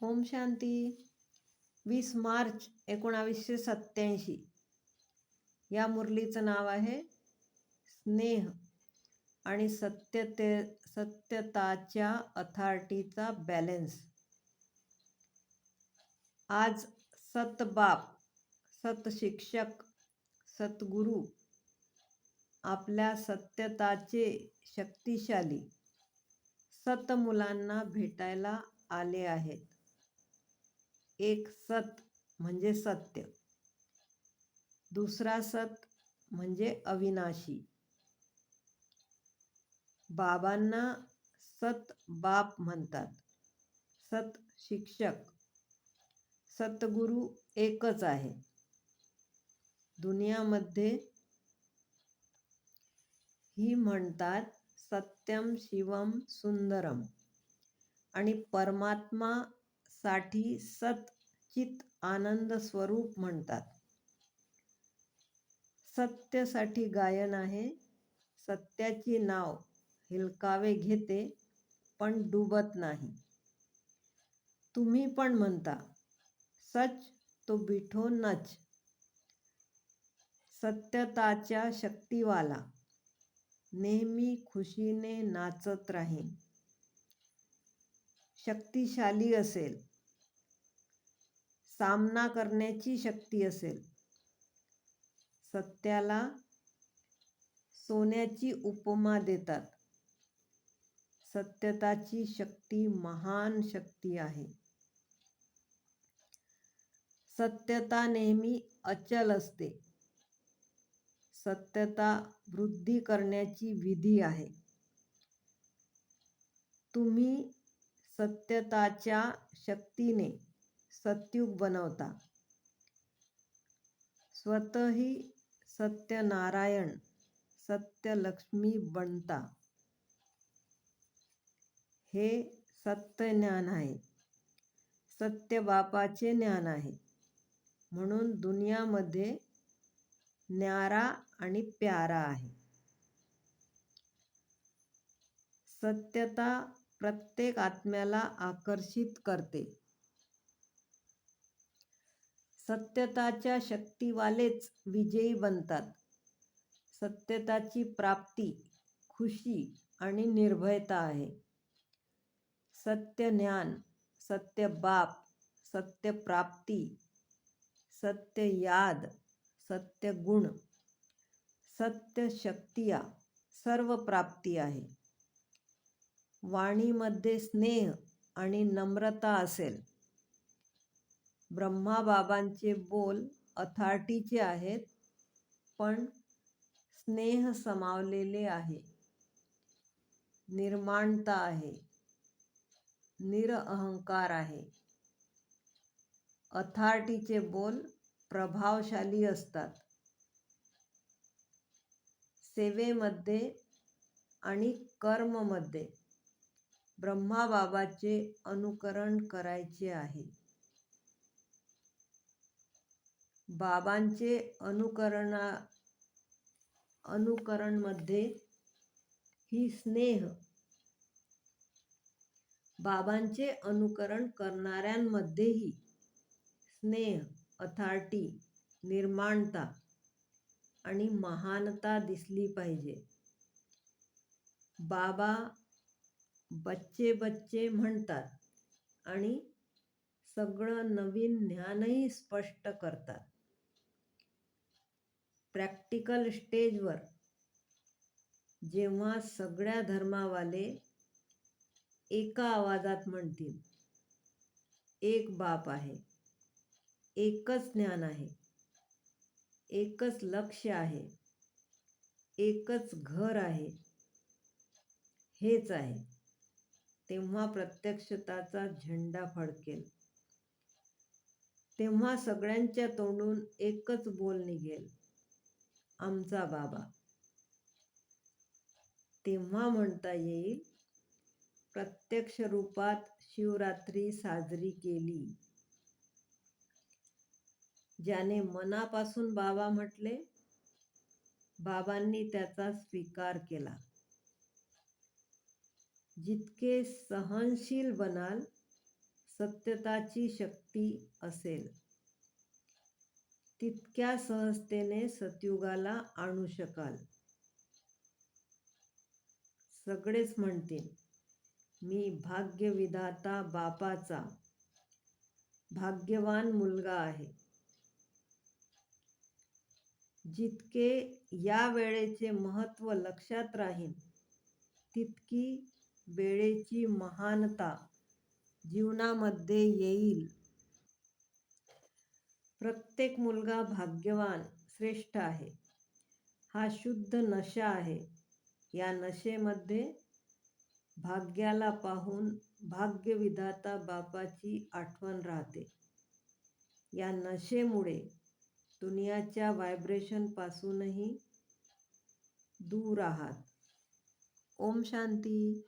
ओम शांती. वीस मार्च एकोणावीसशे सत्त्याऐंशी. या मुरलीचं नाव आहे स्नेह आणि सत्यते सत्यताच्या अथॉरिटीचा बॅलेन्स आज सतबाप सतशिक्षक सतगुरू आपल्या सत्यताचे शक्तिशाली सत मुलांना भेटायला आले आहेत. एक सत म्हणजे सत्य. दुसरा सत म्हणजे अविनाशी. बाबांना सत बाप म्हणतात. सत शिक्षक. सतगुरू एकच आहे. दुनियामध्ये ही म्हणतात सत्यम शिवम सुंदरम. आणि परमात्मा साठी सत चित आनंद स्वरूप म्हणतात. सत्यासाठी गायन आहे. सत्याची नाव हिलकावे घेते पण डुबत नाही. तुम्ही पण म्हणता सच तो बिठो नच. सत्यताच्या शक्तीवाला नेहमी खुशीने नाचत राहीन. शक्तिशाली असेल सामना करण्याची शक्ती असेल. सत्याला सोन्याची उपमा देतात. सत्यताची शक्ती महान शक्ती आहे. सत्यता नेहमी अचल असते. सत्यता वृद्धी करण्याची विधी आहे. तुम्ही सत्यताच्या शक्तीने सत्युग बनवता. स्वतःही सत्यनारायण सत्यलक्ष्मी बनता. हे सत्य ज्ञान आहे. सत्य बापाचे ज्ञान आहे. म्हणून दुनियामध्ये न्यारा आणि प्यारा आहे. सत्यता प्रत्येक आत्म्याला आकर्षित करते. सत्यताच्या शक्तीवालेच विजयी बनतात. सत्यताची प्राप्ती खुशी आणि निर्भयता आहे. सत्य ज्ञान सत्य बाप सत्य प्राप्ती सत्य याद सत्य गुण सत्य शक्तिया सर्व प्राप्ती आहे. वाणीमध्ये स्नेह आणि नम्रता असेल. ब्रह्माबाबांचे बोल अथॉरिटीचे आहेत पण स्नेह समावलेले आहे. निर्माणता आहे. निरअहंकार आहे. अथॉरिटीचे बोल प्रभावशाली असतात. सेवेमध्ये आणि कर्ममध्ये ब्रह्माबाबाचे अनुकरण करायचे आहे. बाबांचे अनुकरणा अनुकरणमध्ये ही स्नेह. बाबांचे अनुकरण करणाऱ्यांमध्येही स्नेह अथॉरिटी निर्माणता आणि महानता दिसली पाहिजे. बाबा बच्चे बच्चे म्हणतात आणि सगळं नवीन ज्ञानही स्पष्ट करतात. प्रॅक्टिकल स्टेजवर जेव्हा सगळ्या धर्मावाले एका आवाजात म्हणतील एक बाप आहे एकच ज्ञान आहे एकच लक्ष आहे एकच घर आहे हेच आहे. तेव्हा प्रत्यक्षताचा झेंडा फडकेल. तेव्हा सगळ्यांच्या तोंडून एकच बोल निघेल. आमचा बाबा. तेव्हा म्हणता येईल प्रत्यक्ष रूपात शिवरात्री साजरी केली. ज्याने मनापासून बाबा म्हटले बाबांनी त्याचा स्वीकार केला. जितके सहनशील बनाल सत्यताची शक्ती असेल. तितक्या सहजतेने सतयुगाला आणू शकाल. सगळेच म्हणतील मी भाग्यविधाता बापाचा भाग्यवान मुलगा आहे. जितके या वेळेचे महत्त्व लक्षात राहील तितकी वेळेची महानता जीवनामध्ये येईल. प्रत्येक मुलगा भाग्यवान श्रेष्ठ आहे. हा शुद्ध नशा आहे. या नशेमध्ये भाग्याला पाहून भाग्यविधाता बापाची आठवण राहते. या नशेमुळे दुनियाच्या व्हायब्रेशनपासूनही दूर आहात. ओम शांती.